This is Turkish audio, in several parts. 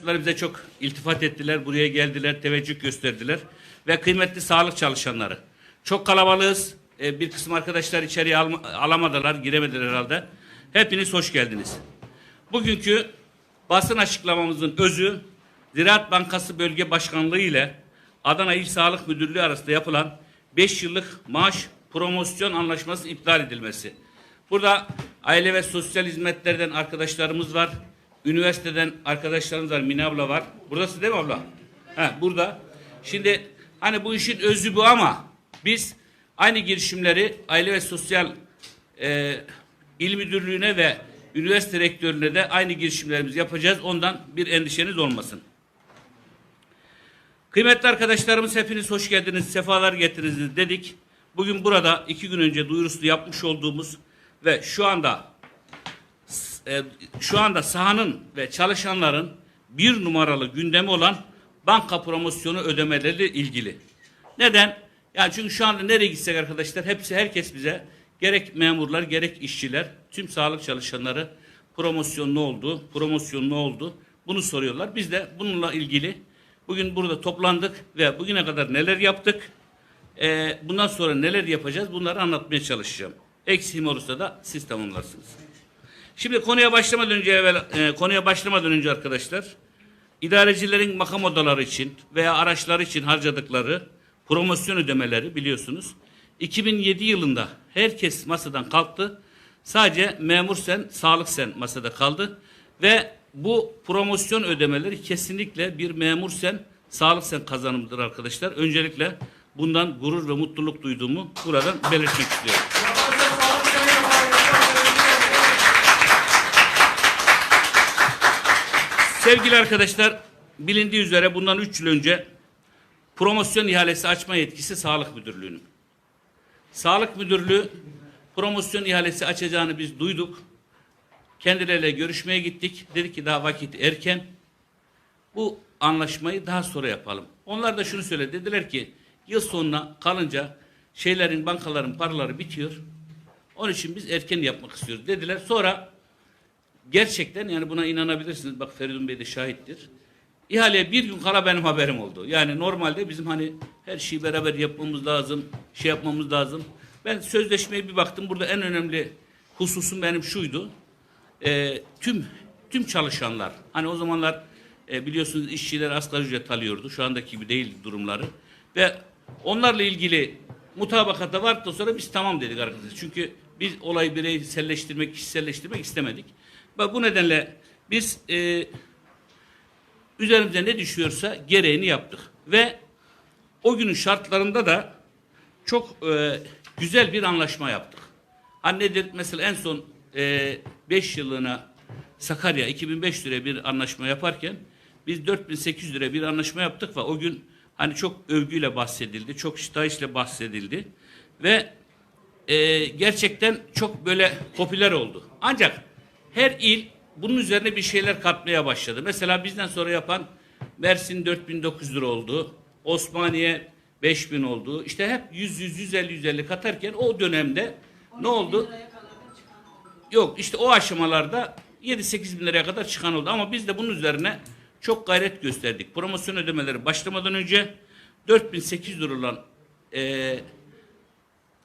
mensupları bize çok iltifat ettiler. Buraya geldiler, teveccüh gösterdiler. Ve kıymetli sağlık çalışanları. Çok kalabalığız. Ee, bir kısım arkadaşlar içeriye alma- alamadılar, giremediler herhalde. Hepiniz hoş geldiniz. Bugünkü basın açıklamamızın özü Ziraat Bankası Bölge Başkanlığı ile Adana İl Sağlık Müdürlüğü arasında yapılan 5 yıllık maaş promosyon anlaşması iptal edilmesi. Burada aile ve sosyal hizmetlerden arkadaşlarımız var. Üniversiteden arkadaşlarımız var. Mine abla var. Buradasın değil mi abla? Ha, burada. Şimdi hani bu işin özü bu ama biz aynı girişimleri aile ve sosyal e, il müdürlüğüne ve üniversite rektörlüğüne de aynı girişimlerimizi yapacağız. Ondan bir endişeniz olmasın. Kıymetli arkadaşlarımız hepiniz hoş geldiniz, sefalar getirdiniz dedik. Bugün burada iki gün önce duyurusunu yapmış olduğumuz ve şu anda e, şu anda sahanın ve çalışanların bir numaralı gündemi olan banka promosyonu ödemeleri ilgili. Neden? Yani çünkü şu anda nereye gitsek arkadaşlar hepsi herkes bize gerek memurlar gerek işçiler tüm sağlık çalışanları promosyon ne oldu? Promosyon ne oldu? Bunu soruyorlar. Biz de bununla ilgili bugün burada toplandık ve bugüne kadar neler yaptık? Ee, bundan sonra neler yapacağız? Bunları anlatmaya çalışacağım. Eksiğim olursa da siz tamamlarsınız. Şimdi konuya başlamadan önce evvel e, konuya başlamadan önce arkadaşlar idarecilerin makam odaları için veya araçları için harcadıkları promosyon ödemeleri biliyorsunuz 2007 yılında herkes masadan kalktı. Sadece memur sen, sağlık sen masada kaldı ve bu promosyon ödemeleri kesinlikle bir memur sen, sağlık sen kazanımıdır arkadaşlar. Öncelikle bundan gurur ve mutluluk duyduğumu buradan belirtmek istiyorum. Sevgili arkadaşlar, bilindiği üzere bundan 3 yıl önce promosyon ihalesi açma yetkisi Sağlık Müdürlüğü'nün. Sağlık Müdürlüğü promosyon ihalesi açacağını biz duyduk. Kendileriyle görüşmeye gittik. Dedik ki daha vakit erken. Bu anlaşmayı daha sonra yapalım. Onlar da şunu söyledi. Dediler ki yıl sonuna kalınca şeylerin, bankaların paraları bitiyor. Onun için biz erken yapmak istiyoruz dediler. Sonra gerçekten yani buna inanabilirsiniz. Bak Feridun Bey de şahittir. İhaleye bir gün kala benim haberim oldu. Yani normalde bizim hani her şeyi beraber yapmamız lazım, şey yapmamız lazım. Ben sözleşmeye bir baktım. Burada en önemli hususum benim şuydu. Ee, tüm tüm çalışanlar, hani o zamanlar e, biliyorsunuz işçiler asgari ücret alıyordu. Şu andaki gibi değil durumları. Ve onlarla ilgili mutabakata vardıktan sonra biz tamam dedik arkadaşlar. Çünkü biz olayı bireyselleştirmek, kişiselleştirmek istemedik. Ve bu nedenle biz e, üzerimize ne düşüyorsa gereğini yaptık. Ve o günün şartlarında da çok e, güzel bir anlaşma yaptık. Hani nedir? Mesela en son 5 yıllığına Sakarya 2005 liraya bir anlaşma yaparken biz 4800 liraya bir anlaşma yaptık ve o gün hani çok övgüyle bahsedildi, çok şitayişle bahsedildi ve e, gerçekten çok böyle popüler oldu. Ancak her il bunun üzerine bir şeyler katmaya başladı. Mesela bizden sonra yapan Mersin 4900 lira oldu. Osmaniye 5000 oldu. İşte hep 100 100 150 150 katarken o dönemde ne oldu? Yok işte o aşamalarda 7-8 bin liraya kadar çıkan oldu. Ama biz de bunun üzerine çok gayret gösterdik. Promosyon ödemeleri başlamadan önce 4800 lira olan eee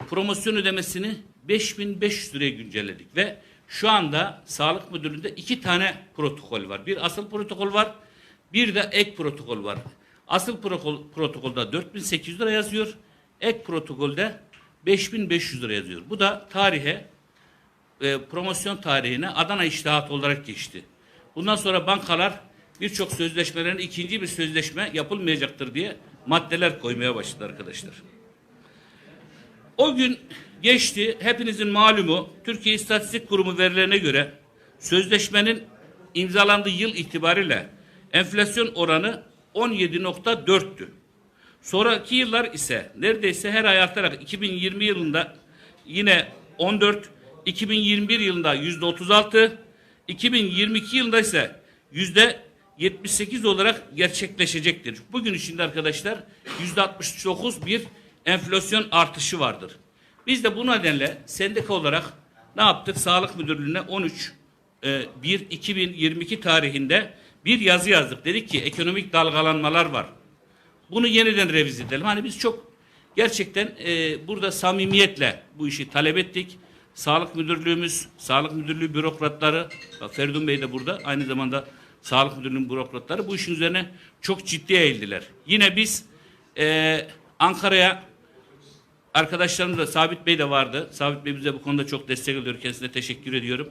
promosyon ödemesini 5500 liraya güncelledik ve şu anda Sağlık Müdürlüğü'nde iki tane protokol var. Bir asıl protokol var, bir de ek protokol var. Asıl protokol, protokolda 4800 lira yazıyor, ek protokolde 5500 lira yazıyor. Bu da tarihe, e, promosyon tarihine Adana İştihat olarak geçti. Bundan sonra bankalar birçok sözleşmelerin ikinci bir sözleşme yapılmayacaktır diye maddeler koymaya başladı arkadaşlar. O gün geçti. Hepinizin malumu Türkiye İstatistik Kurumu verilerine göre sözleşmenin imzalandığı yıl itibariyle enflasyon oranı 17.4'tü. Sonraki yıllar ise neredeyse her ay artarak 2020 yılında yine 14, 2021 yılında yüzde 36, 2022 yılında ise yüzde 78 olarak gerçekleşecektir. Bugün içinde arkadaşlar yüzde 69 bir enflasyon artışı vardır. Biz de bu nedenle sendika olarak ne yaptık? Sağlık Müdürlüğü'ne 13 e, 1 2022 tarihinde bir yazı yazdık. Dedik ki ekonomik dalgalanmalar var. Bunu yeniden revize edelim. Hani biz çok gerçekten e, burada samimiyetle bu işi talep ettik. Sağlık Müdürlüğümüz, Sağlık Müdürlüğü bürokratları, Feridun Bey de burada, aynı zamanda Sağlık Müdürlüğü'nün bürokratları bu işin üzerine çok ciddi eğildiler. Yine biz e, Ankara'ya arkadaşlarımız da Sabit Bey de vardı. Sabit Bey bize bu konuda çok destek oluyor. Kendisine teşekkür ediyorum.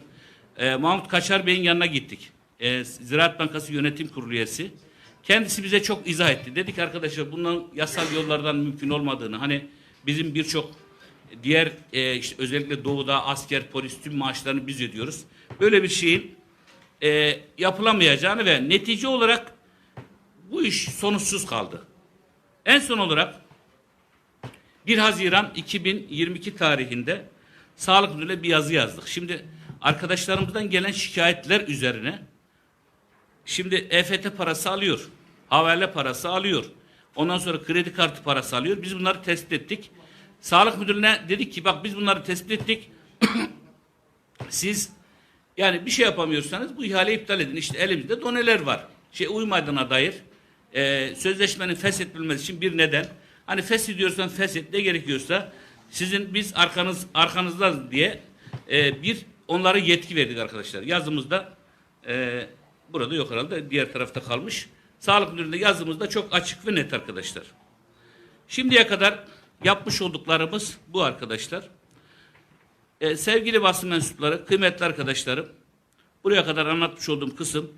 E, Mahmut Kaçar Bey'in yanına gittik. E, Ziraat Bankası Yönetim Kurulu üyesi. Kendisi bize çok izah etti. Dedik arkadaşlar bundan yasal yollardan mümkün olmadığını hani bizim birçok diğer e, işte özellikle doğuda asker polis tüm maaşlarını biz ödüyoruz. Böyle bir şeyin e, yapılamayacağını ve netice olarak bu iş sonuçsuz kaldı. En son olarak 1 Haziran 2022 tarihinde Sağlık Müdürlüğü'ne bir yazı yazdık. Şimdi arkadaşlarımızdan gelen şikayetler üzerine şimdi EFT parası alıyor. Havale parası alıyor. Ondan sonra kredi kartı parası alıyor. Biz bunları tespit ettik. Sağlık Müdürlüğü'ne dedik ki bak biz bunları tespit ettik. Siz yani bir şey yapamıyorsanız bu ihaleyi iptal edin. İşte elimizde doneler var. Şey uymadığına dair e, sözleşmenin feshedilmesi için bir neden. Hani feshediyorsan feshet ne gerekiyorsa sizin biz arkanız arkanızda diye e, bir onlara yetki verdik arkadaşlar. Yazımızda e, burada yok herhalde diğer tarafta kalmış. Sağlık Müdürlüğü'nde yazımızda çok açık ve net arkadaşlar. Şimdiye kadar yapmış olduklarımız bu arkadaşlar. E, sevgili basın mensupları, kıymetli arkadaşlarım, buraya kadar anlatmış olduğum kısım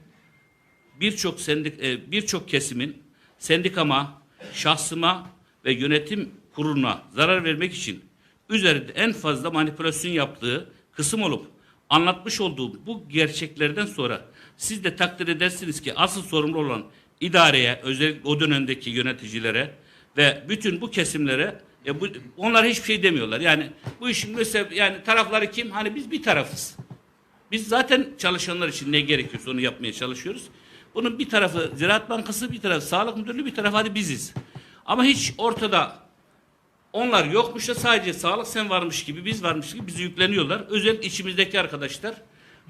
birçok sendik e, birçok kesimin sendikama, şahsıma ve yönetim kuruluna zarar vermek için üzerinde en fazla manipülasyon yaptığı kısım olup anlatmış olduğum bu gerçeklerden sonra siz de takdir edersiniz ki asıl sorumlu olan idareye, özellikle o dönemdeki yöneticilere ve bütün bu kesimlere ya bu, onlar hiçbir şey demiyorlar. Yani bu işin mesela yani tarafları kim? Hani biz bir tarafız. Biz zaten çalışanlar için ne gerekiyorsa onu yapmaya çalışıyoruz. Bunun bir tarafı Ziraat Bankası, bir tarafı Sağlık Müdürlüğü, bir tarafı hadi biziz. Ama hiç ortada onlar yokmuş da sadece sağlık sen varmış gibi biz varmış gibi bizi yükleniyorlar. Özellikle içimizdeki arkadaşlar.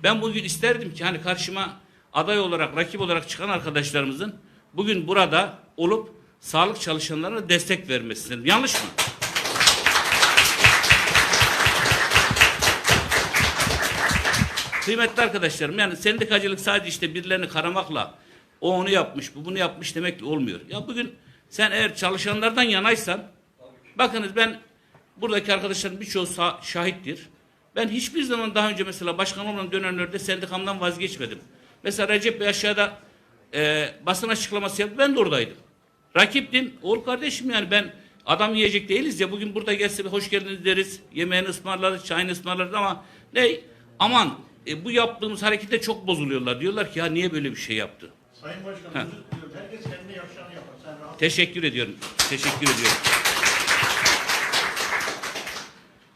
Ben bugün isterdim ki hani karşıma aday olarak, rakip olarak çıkan arkadaşlarımızın bugün burada olup sağlık çalışanlarına destek vermesini. Yanlış mı? Kıymetli arkadaşlarım yani sendikacılık sadece işte birilerini karamakla o onu yapmış, bu bunu yapmış demekle olmuyor. Ya bugün sen eğer çalışanlardan yanaysan bakınız ben buradaki arkadaşların birçoğu şahittir. Ben hiçbir zaman daha önce mesela başkan olan dönemlerde sendikamdan vazgeçmedim. Mesela Recep Bey aşağıda e, basın açıklaması yaptı. Ben de oradaydım. Rakiptim. Oğul kardeşim yani ben adam yiyecek değiliz ya. Bugün burada gelse bir hoş geldiniz deriz. Yemeğini ısmarlarız, çayını ısmarlarız ama ne? Aman e, bu yaptığımız harekete çok bozuluyorlar. Diyorlar ki ya niye böyle bir şey yaptı? Sayın Başkanım Ha. özür diliyorum. Herkes kendi yapacağını yapar. Sen rahat Teşekkür ediyorum. Teşekkür ediyorum.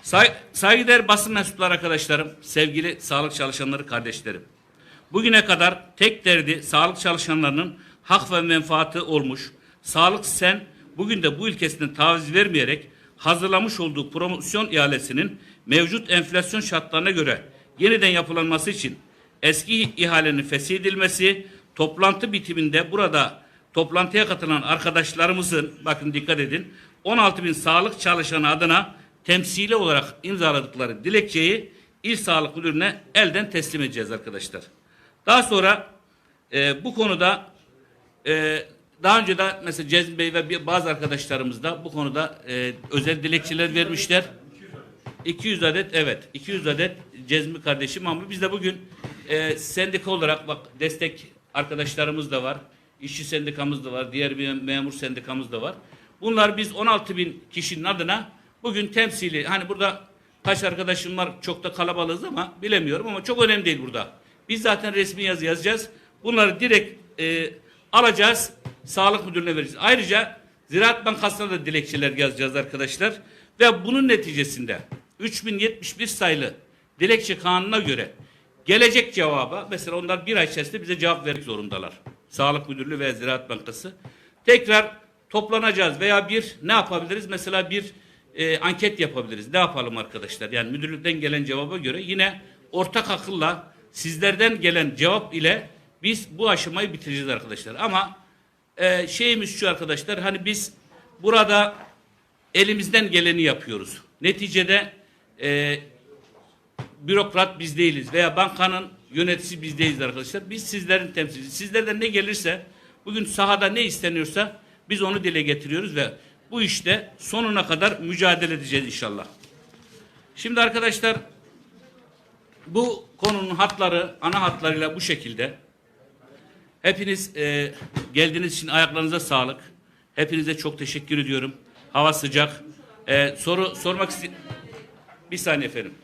Say saygıdeğer basın mensupları arkadaşlarım, sevgili sağlık çalışanları kardeşlerim. Bugüne kadar tek derdi sağlık çalışanlarının hak ve menfaati olmuş. Sağlık Sen bugün de bu ülkesinden taviz vermeyerek hazırlamış olduğu promosyon ihalesinin mevcut enflasyon şartlarına göre yeniden yapılanması için eski ihalenin feshedilmesi, toplantı bitiminde burada toplantıya katılan arkadaşlarımızın, bakın dikkat edin, 16 bin sağlık çalışanı adına temsili olarak imzaladıkları dilekçeyi İl Sağlık Müdürlüğü'ne elden teslim edeceğiz arkadaşlar. Daha sonra e, bu konuda e, daha önce de mesela Cezmi Bey ve bazı arkadaşlarımız da bu konuda e, özel dilekçeler vermişler. 200 adet evet 200 adet Cezmi kardeşim ama biz de bugün e, sendika olarak bak destek arkadaşlarımız da var. işçi sendikamız da var. Diğer bir memur sendikamız da var. Bunlar biz 16 bin kişinin adına bugün temsili hani burada kaç arkadaşım var çok da kalabalığız ama bilemiyorum ama çok önemli değil burada. Biz zaten resmi yazı yazacağız. Bunları direkt e, alacağız. Sağlık Müdürlüğü'ne vereceğiz. Ayrıca Ziraat Bankası'na da dilekçeler yazacağız arkadaşlar. Ve bunun neticesinde 3071 sayılı dilekçe kanununa göre gelecek cevaba mesela onlar bir ay içerisinde bize cevap vermek zorundalar. Sağlık Müdürlüğü ve Ziraat Bankası. Tekrar toplanacağız veya bir ne yapabiliriz? Mesela bir e, anket yapabiliriz. Ne yapalım arkadaşlar? Yani müdürlükten gelen cevaba göre yine ortak akılla sizlerden gelen cevap ile Biz bu aşamayı bitireceğiz arkadaşlar. Ama e, şeyimiz şu arkadaşlar hani biz burada elimizden geleni yapıyoruz. Neticede e, bürokrat biz değiliz veya bankanın yöneticisi biz değiliz arkadaşlar. Biz sizlerin temsilcisi. Sizlerden ne gelirse bugün sahada ne isteniyorsa biz onu dile getiriyoruz ve bu işte sonuna kadar mücadele edeceğiz inşallah. Şimdi arkadaşlar bu konunun hatları ana hatlarıyla bu şekilde. Hepiniz e, geldiğiniz için ayaklarınıza sağlık. Hepinize çok teşekkür ediyorum. Hava sıcak. E, soru sormak istiyorum. Bir saniye efendim.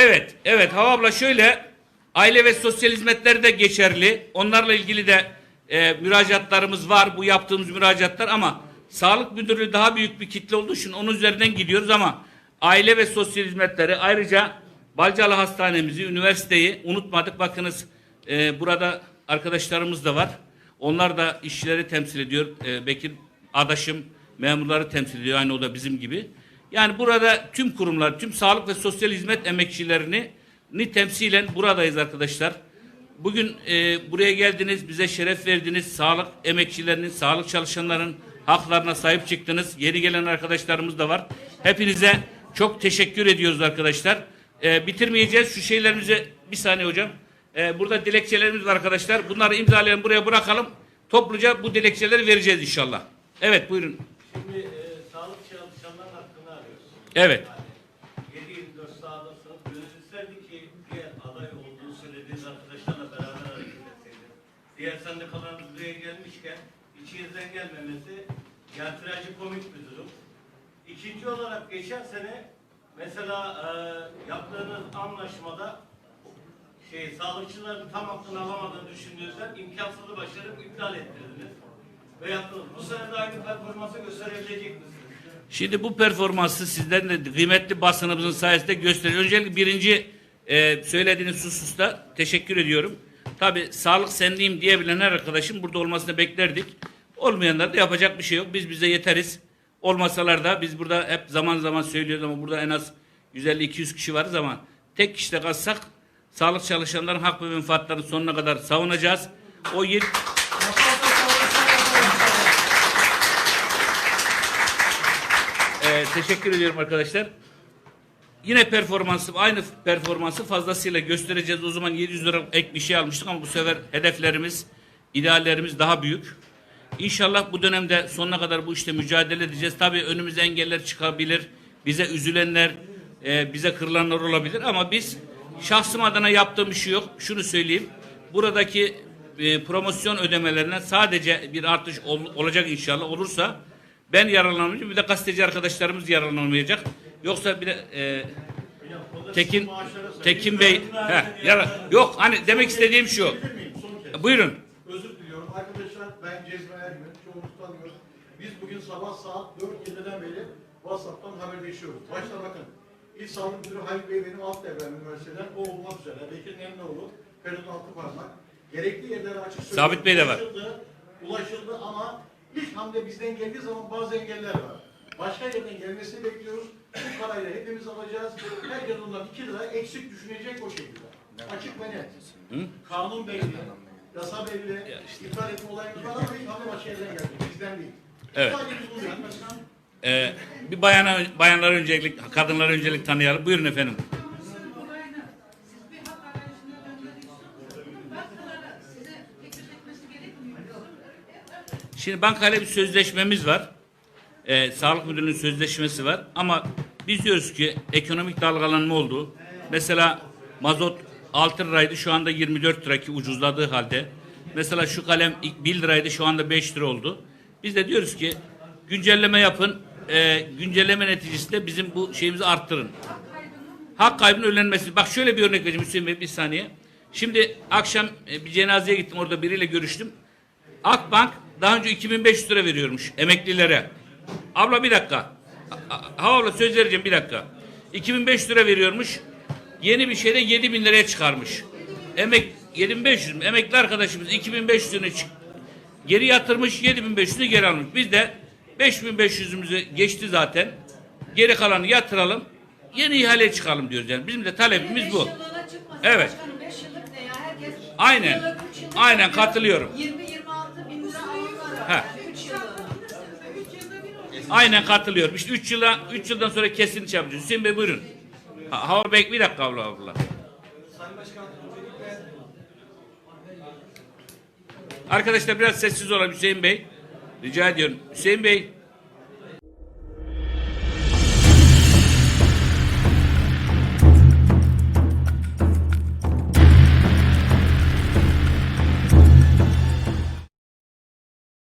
Evet, evet Hava abla şöyle aile ve sosyal hizmetler de geçerli. Onlarla ilgili de e, müracaatlarımız var. Bu yaptığımız müracaatlar ama Sağlık Müdürlüğü daha büyük bir kitle olduğu için onun üzerinden gidiyoruz ama aile ve sosyal hizmetleri ayrıca Balcalı Hastanemizi, üniversiteyi unutmadık. Bakınız e, burada arkadaşlarımız da var. Onlar da işçileri temsil ediyor. E, Bekir adaşım memurları temsil ediyor. Aynı o da bizim gibi. Yani burada tüm kurumlar, tüm sağlık ve sosyal hizmet emekçilerini ni temsilen buradayız arkadaşlar. Bugün e, buraya geldiniz, bize şeref verdiniz. Sağlık emekçilerinin, sağlık çalışanların haklarına sahip çıktınız. Yeni gelen arkadaşlarımız da var. Hepinize çok teşekkür ediyoruz arkadaşlar. E, bitirmeyeceğiz. Şu şeylerimize bir saniye hocam. E, burada dilekçelerimiz var arkadaşlar. Bunları imzalayalım, buraya bırakalım. Topluca bu dilekçeleri vereceğiz inşallah. Evet buyurun. Etseydiniz. Diğer sendikalarımız buraya gelmişken içinizden gelmemesi yani trajikomik bir durum. İkinci olarak geçen sene mesela e, yaptığınız anlaşmada şey sağlıkçıların tam hakkını alamadığını düşündüğünüzden imkansızı başarıp iptal ettirdiniz. Ve yaptınız. Bu sene de aynı performansı gösterebilecek misiniz? Şimdi bu performansı sizlerin de kıymetli basınımızın sayesinde gösteriyor. Öncelikle birinci e, söylediğiniz hususta teşekkür ediyorum. Tabi sağlık senliyim diyebilen her arkadaşın burada olmasını beklerdik. Olmayanlar da yapacak bir şey yok. Biz bize yeteriz. Olmasalar da biz burada hep zaman zaman söylüyoruz ama burada en az 150-200 kişi varız ama tek kişide kalsak sağlık çalışanların hak ve menfaatlerini sonuna kadar savunacağız. O yir... Ee, teşekkür ediyorum arkadaşlar. Yine performansı aynı performansı fazlasıyla göstereceğiz. O zaman 700 lira ek bir şey almıştık ama bu sefer hedeflerimiz, ideallerimiz daha büyük. İnşallah bu dönemde sonuna kadar bu işte mücadele edeceğiz. Tabii önümüze engeller çıkabilir. Bize üzülenler, e, bize kırılanlar olabilir ama biz şahsım adına yaptığım bir şey yok. Şunu söyleyeyim. Buradaki e, promosyon ödemelerinden sadece bir artış ol- olacak inşallah. Olursa ben yararlanamayacağım. Bir de gazeteci arkadaşlarımız yararlanamayacak. Yoksa bir de e, Tekin Tekin Bey heh, yara- yok hani demek istediğim şu. Buyurun. Özür diliyorum. Arkadaşlar ben Cezmi Ergün. Çoğunuz tanıyor. Biz bugün sabah saat 4.20'den beri WhatsApp'tan haberleşiyoruz. Başta bakın. İl Sağlık Müdürü Halil Bey benim alt devren üniversiteden. O olmak üzere. Bekir Nemlioğlu. Feridun Altıparmak. Gerekli yerlere açık. Sabit Bey de var. Ulaşıldı, ulaşıldı ama ilk hamle bizden geldiği zaman bazı engeller var. Başka yerden gelmesini bekliyoruz. Bu parayla hepimiz alacağız. Herkes ondan 2 lira eksik düşünecek o şekilde. Açık ve net. Kanun belli, yasa belli, iptal etme olayımız var ama ilk hamle başka yerden geldi. Bizden değil. Evet. Sadece biz bunu yapmasın. Ee, bir bayana, bayanlara öncelik, kadınlara öncelik tanıyalım. Buyurun efendim. Şimdi bankayla bir sözleşmemiz var. Ee, Sağlık Müdürlüğü'nün sözleşmesi var. Ama biz diyoruz ki ekonomik dalgalanma oldu. Mesela mazot 6 liraydı şu anda 24 lira ki ucuzladığı halde. Mesela şu kalem ilk 1 liraydı şu anda 5 lira oldu. Biz de diyoruz ki güncelleme yapın. Ee, güncelleme neticesinde bizim bu şeyimizi arttırın. Hak kaybının önlenmesi. Bak şöyle bir örnek vereceğim Hüseyin Bey bir saniye. Şimdi akşam e, bir cenazeye gittim orada biriyle görüştüm. Akbank daha önce 2500 lira veriyormuş emeklilere. Abla bir dakika. Ha abla söz vereceğim bir dakika. 2500 lira veriyormuş. Yeni bir şeyde 7000 liraya çıkarmış. Emek 7500 mü? Emekli arkadaşımız 2500'ünü çık geri yatırmış 7500'ünü geri almış. Biz de 5500'ümüzü geçti zaten. Geri kalanı yatıralım. yeni ihale çıkalım diyoruz yani. Bizim de talebimiz bu. Evet. Aynen. Aynen, katılıyorum. 20-26 bin lira alıyorlar. Aynen katılıyorum. İşte 3 yıla 3 yıldan sonra kesin şey yapacağız. Hüseyin Bey buyurun. Ha, hava bek bir dakika abla abla. Arkadaşlar biraz sessiz olalım Hüseyin Bey. Rica ediyorum. Hüseyin Bey